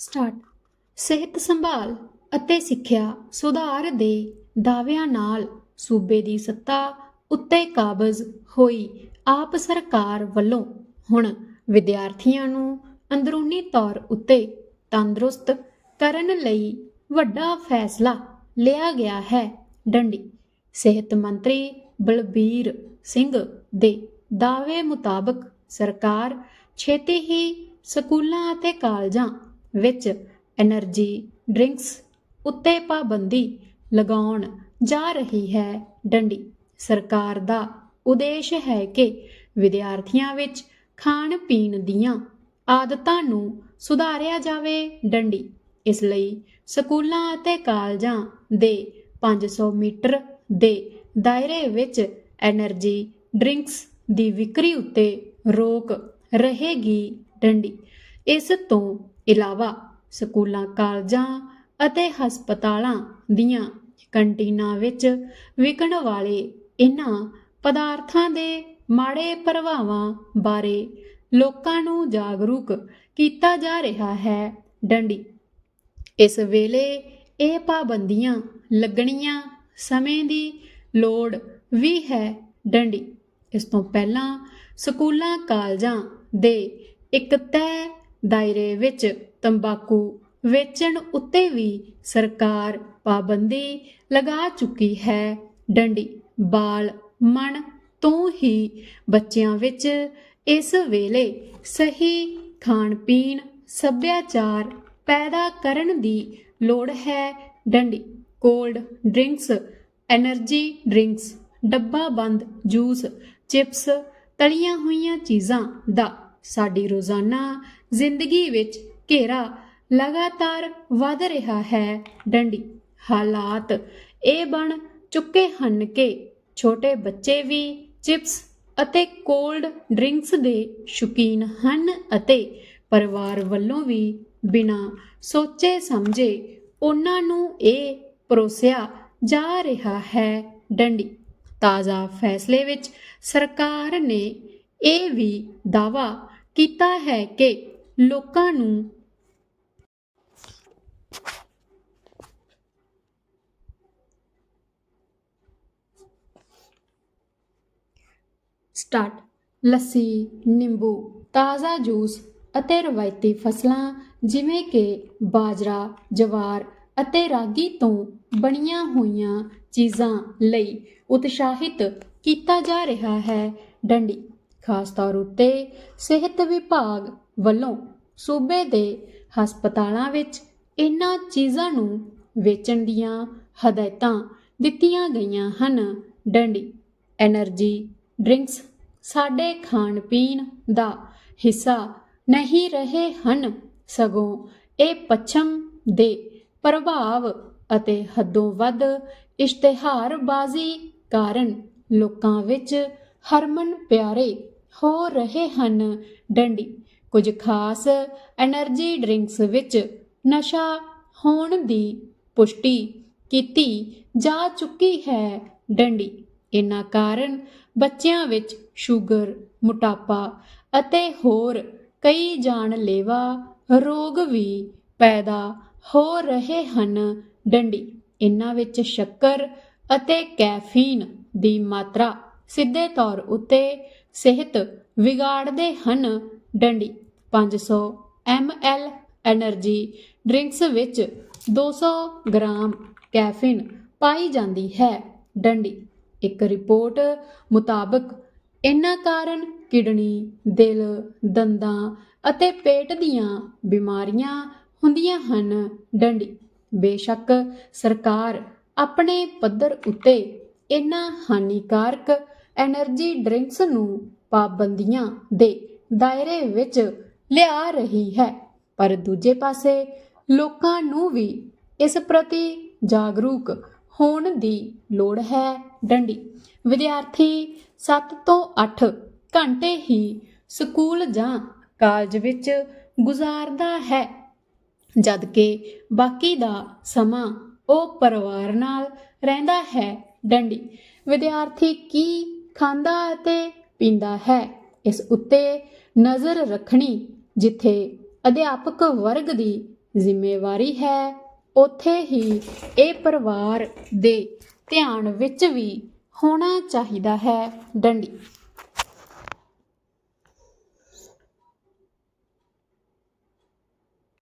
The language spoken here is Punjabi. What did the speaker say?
ਸਟਾਰਟ। ਸਿਹਤ ਸੰਭਾਲ ਅਤੇ ਸਿੱਖਿਆ ਸੁਧਾਰ ਦੇ ਦਾਅਵਿਆਂ ਨਾਲ ਸੂਬੇ ਦੀ ਸੱਤਾ ਉੱਤੇ ਕਾਬਜ਼ ਹੋਈ ਆਪ ਸਰਕਾਰ ਵੱਲੋਂ। ਹੁਣ ਵਿਦਿਆਰਥੀਆਂ ਨੂੰ ਅੰਦਰੂਨੀ ਤੌਰ ਉੱਤੇ ਤੰਦਰੁਸਤ ਕਰਨ ਲਈ ਵੱਡਾ ਫੈਸਲਾ ਲਿਆ ਗਿਆ ਹੈ। ਡੰਡੀ। ਸਿਹਤ ਮੰਤਰੀ ਬਲਬੀਰ ਸਿੰਘ ਦੇ ਦਾਅਵੇ ਮੁਤਾਬਕ ਸਰਕਾਰ ਛੇਤੀ ਹੀ ਸਕੂਲਾਂ ਅਤੇ ਕਾਲਜਾਂ ਵਿੱਚ એનર્ਜੀ ਡਰਿੰਕਸ ਉੱਤੇ ਪਾਬੰਦੀ ਲਗਾਉਣ ਜਾ ਰਹੀ ਹੈ ਡੰਡੀ। ਸਰਕਾਰ ਦਾ ਉਦੇਸ਼ ਹੈ ਕਿ ਵਿਦਿਆਰਥੀਆਂ ਵਿੱਚ ਖਾਣ ਪੀਣ ਦੀਆਂ ਆਦਤਾਂ ਨੂੰ ਸੁਧਾਰਿਆ ਜਾਵੇ ਡੰਡੀ। ਇਸ ਲਈ ਸਕੂਲਾਂ ਅਤੇ ਕਾਲਜਾਂ ਦੇ 500 ਮੀਟਰ ਦੇ ਦਾਇਰੇ ਵਿੱਚ એનર્ਜੀ ਡਰਿੰਕਸ ਦੀ ਵਿਕਰੀ ਉੱਤੇ ਰੋਕ ਰਹੇਗੀ ਡੰਡੀ। ਇਸ ਤੋਂ ਇਲਾਵਾ ਸਕੂਲਾਂ, ਕਾਲਜਾਂ ਅਤੇ ਹਸਪਤਾਲਾਂ ਦੀਆਂ ਕੰਟੀਨਾਂ ਵਿੱਚ ਵਿਕਣ ਵਾਲੇ ਇਹਨਾਂ ਪਦਾਰਥਾਂ ਦੇ ਮਾੜੇ ਪ੍ਰਭਾਵਾਂ ਬਾਰੇ ਲੋਕਾਂ ਨੂੰ ਜਾਗਰੂਕ ਕੀਤਾ ਜਾ ਰਿਹਾ ਹੈ। ਡੰਡੀ। ਇਸ ਵੇਲੇ ਇਹ ਪਾਬੰਦੀਆਂ ਲੱਗਣੀਆਂ ਸਮੇਂ ਦੀ ਲੋੜ ਵੀ ਹੈ। ਡੰਡੀ। ਇਸ ਤੋਂ ਪਹਿਲਾਂ ਸਕੂਲਾਂ, ਕਾਲਜਾਂ ਦੇ ਇੱਕ ਤੈਅ ਦਾਇਰੇ ਵਿੱਚ ਤੰਬਾਕੂ ਵੇਚਣ ਉੱਤੇ ਵੀ ਸਰਕਾਰ ਪਾਬੰਦੀ ਲਗਾ ਚੁੱਕੀ ਹੈ। ਡੰਡੀ, ਬਾਲ, ਮਣ ਤੋਂ ਹੀ ਬੱਚਿਆਂ ਵਿੱਚ ਇਸ ਵੇਲੇ ਸਹੀ ਖਾਣ ਪੀਣ ਸੱਭਿਆਚਾਰ ਪੈਦਾ ਕਰਨ ਦੀ ਲੋੜ ਹੈ। ਡੰਡੀ, ਕੋਲਡ ਡਰਿੰਕਸ એનર્ਜੀ ਡਰਿੰਕਸ ਡੱਬਾ ਬੰਦ ਜੂਸ, ਚਿਪਸ, ਤਲੀਆਂ ਹੋਈਆਂ ਚੀਜ਼ਾਂ ਦਾ ਸਾਡੀ ਰੋਜ਼ਾਨਾ ਜ਼ਿੰਦਗੀ ਵਿੱਚ ਘੇਰਾ ਲਗਾਤਾਰ ਵਧ ਰਿਹਾ ਹੈ। ਡੰਡੀ, ਹਾਲਾਤ ਇਹ ਬਣ ਚੁੱਕੇ ਹਨ ਕਿ ਛੋਟੇ ਬੱਚੇ ਵੀ ਚਿਪਸ ਅਤੇ ਕੋਲਡ ਡਰਿੰਕਸ ਦੇ ਸ਼ੌਕੀਨ ਹਨ ਅਤੇ ਪਰਿਵਾਰ ਵੱਲੋਂ ਵੀ ਬਿਨਾਂ ਸੋਚੇ ਸਮਝੇ ਉਹਨਾਂ ਨੂੰ ਇਹ ਪਰੋਸਿਆ ਜਾ ਰਿਹਾ ਹੈ। ਡੰਡੀ, ਤਾਜ਼ਾ ਫੈਸਲੇ ਵਿੱਚ ਸਰਕਾਰ ਨੇ ਇਹ ਵੀ ਦਾਵਾ ਕੀਤਾ ਹੈ ਕਿ ਲੋਕਾਂ ਨੂੰ ਸਟਾਰਟ, ਲੱਸੀ, ਨਿੰਬੂ, ਤਾਜ਼ਾ ਜੂਸ ਅਤੇ ਰਵਾਇਤੀ ਫਸਲਾਂ ਜਿਵੇਂ ਕਿ ਬਾਜਰਾ, ਜਵਾਰ ਅਤੇ ਰਾਗੀ ਤੋਂ ਬਣੀਆਂ ਹੋਈਆਂ ਚੀਜ਼ਾਂ ਲਈ ਉਤਸ਼ਾਹਿਤ ਕੀਤਾ ਜਾ ਰਿਹਾ ਹੈ। ਡੰਡੀ ਖਾਸ ਤੌਰ ਉੱਤੇ ਸਿਹਤ ਵਿਭਾਗ ਵੱਲੋਂ ਸੂਬੇ ਦੇ ਹਸਪਤਾਲਾਂ ਵਿੱਚ ਇਹਨਾਂ ਚੀਜ਼ਾਂ ਨੂੰ ਵੇਚਣ ਦੀਆਂ ਹਦਾਇਤਾਂ ਦਿੱਤੀਆਂ ਗਈਆਂ ਹਨ। ਡੰਡੀ એનર્ਜੀ ਡਰਿੰਕਸ ਸਾਡੇ ਖਾਣ ਪੀਣ ਦਾ ਹਿੱਸਾ ਨਹੀਂ ਰਹੇ ਹਨ। ਸਗੋਂ ਇਹ ਪੱਛਮ ਦੇ ਪ੍ਰਭਾਵ ਅਤੇ ਹੱਦੋਂ ਵੱਧ ਇਸ਼ਤਿਹਾਰਬਾਜ਼ੀ ਕਾਰਨ ਲੋਕਾਂ ਵਿੱਚ ਹਰਮਨ ਪਿਆਰੇ ਹੋ ਰਹੇ ਹਨ। ਡੰਡੀ, ਕੁਝ ਖਾਸ એનર્ਜੀ ਡਰਿੰਕਸ ਵਿੱਚ ਨਸ਼ਾ ਹੋਣ ਦੀ ਪੁਸ਼ਟੀ ਕੀਤੀ ਜਾ ਚੁੱਕੀ ਹੈ। ਡੰਡੀ ਇਹਨਾਂ ਕਾਰਨ ਬੱਚਿਆਂ ਵਿੱਚ ਸ਼ੂਗਰ, ਮੋਟਾਪਾ ਅਤੇ ਹੋਰ ਕਈ ਜਾਨਲੇਵਾ ਰੋਗ ਵੀ ਪੈਦਾ ਹੋ ਰਹੇ ਹਨ। ਡੰਡੀ ਇਹਨਾਂ ਵਿੱਚ ਸ਼ੱਕਰ ਅਤੇ ਕੈਫੀਨ ਦੀ ਮਾਤਰਾ ਸਿੱਧੇ ਤੌਰ ਉੱਤੇ ਸਿਹਤ ਵਿਗਾੜਦੇ ਹਨ। ਡੰਡੀ 500 ml એનર્ਜੀ ਡਰਿੰਕਸ ਵਿੱਚ 200 ਗ੍ਰਾਮ ਕੈਫੀਨ ਪਾਈ ਜਾਂਦੀ ਹੈ। ਡੰਡੀ, ਇੱਕ ਰਿਪੋਰਟ ਮੁਤਾਬਕ ਇਹਨਾਂ ਕਾਰਨ ਕਿਡਨੀ, ਦਿਲ, ਦੰਦਾਂ ਅਤੇ ਪੇਟ ਦੀਆਂ ਬਿਮਾਰੀਆਂ ਹੁੰਦੀਆਂ ਹਨ। ਡੰਡੀ, ਬੇਸ਼ੱਕ ਸਰਕਾਰ ਆਪਣੇ ਪੱਧਰ ਉੱਤੇ ਇਹਨਾਂ ਹਾਨੀਕਾਰਕ ਐਨਰਜੀ ਡਰਿੰਕਸ ਨੂੰ ਪਾਬੰਦੀਆਂ ਦੇ ਦਾਇਰੇ ਵਿੱਚ ਲਿਆ ਰਹੀ ਹੈ। ਪਰ ਦੂਜੇ ਪਾਸੇ ਲੋਕਾਂ ਨੂੰ ਵੀ ਇਸ ਪ੍ਰਤੀ ਜਾਗਰੂਕ ਹੋਣ ਦੀ ਲੋੜ ਹੈ। ਡੰਡੀ, ਵਿਦਿਆਰਥੀ 7 ਤੋਂ 8 ਘੰਟੇ ਹੀ ਸਕੂਲ ਜਾਂ ਕਾਲਜ ਵਿੱਚ ਗੁਜ਼ਾਰਦਾ ਹੈ ਜਦ ਕਿ ਬਾਕੀ ਦਾ ਸਮਾਂ ਉਹ ਪਰਿਵਾਰ ਨਾਲ ਰਹਿੰਦਾ ਹੈ। ਡੰਡੀ, ਵਿਦਿਆਰਥੀ ਕੀ ਖਾਂਦਾ ਅਤੇ ਪੀਂਦਾ ਹੈ। ਇਸ ਉੱਤੇ ਨਜ਼ਰ ਰੱਖਣੀ ਜਿੱਥੇ ਅਧਿਆਪਕ ਵਰਗ ਦੀ ਜ਼ਿੰਮੇਵਾਰੀ ਹੈ, ਉੱਥੇ ਹੀ ਇਹ ਪਰਿਵਾਰ ਦੇ ਧਿਆਨ ਵਿੱਚ ਵੀ ਹੋਣਾ ਚਾਹੀਦਾ ਹੈ। ਡੰਡੀ